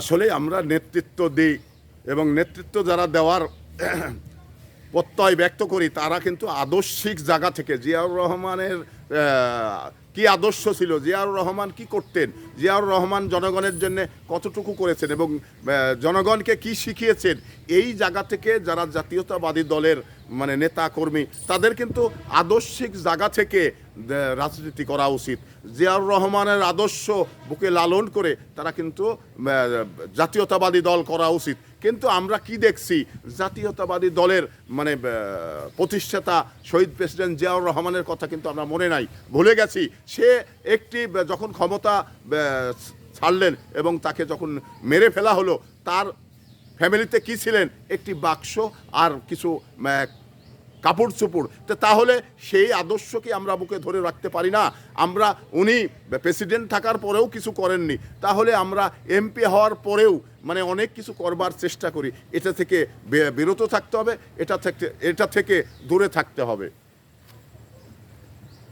আসলে আমরা নেতৃত্ব দিই এবং নেতৃত্ব যারা দেওয়ার প্রত্যয় ব্যক্ত করি, তারা কিন্তু আদর্শিক জায়গা থেকে জিয়াউর রহমানের কি আদর্শ ছিল, জিয়াউর রহমান কি করতেন, জিয়াউর রহমান জনগণের জন্য কতটুকু করেছেন এবং জনগণকে কি শিখিয়েছেন, এই জায়গা থেকে যারা জাতীয়তাবাদী দলের মানে নেতা কর্মী তাদের কিন্তু আদর্শিক জায়গা থেকে রাজনীতি করা উচিত। জিয়াউর রহমানের আদর্শ বুকে লালন করে তারা কিন্তু জাতীয়তাবাদী দল করা উচিত। কিন্তু আমরা কি দেখছি? জাতীয়তাবাদী দলের মানে প্রতিষ্ঠাতা শহীদ প্রেসিডেন্ট জিয়াউর রহমানের কথা কিন্তু আমরা মনে নাই। ভুলে গেছি। সে একটি যখন ক্ষমতা ছাড়লেন এবং তাকে যখন মেরে ফেলা হলো, তার ফ্যামিলিতে কি ছিলেন? একটি বাক্স আর কিছু কাপড় চোপড় তো তাহলে সেই আদর্শকে আমরা বুকে ধরে রাখতে পারি না। আমরা, উনি প্রেসিডেন্ট থাকার পরেও কিছু করেননি। তাহলে আমরা এমপি হওয়ার পরেও মানে অনেক কিছু করবার চেষ্টা করি। এটা থেকে বিরত থাকতে হবে, এটা থেকে এটা থেকে দূরে থাকতে হবে।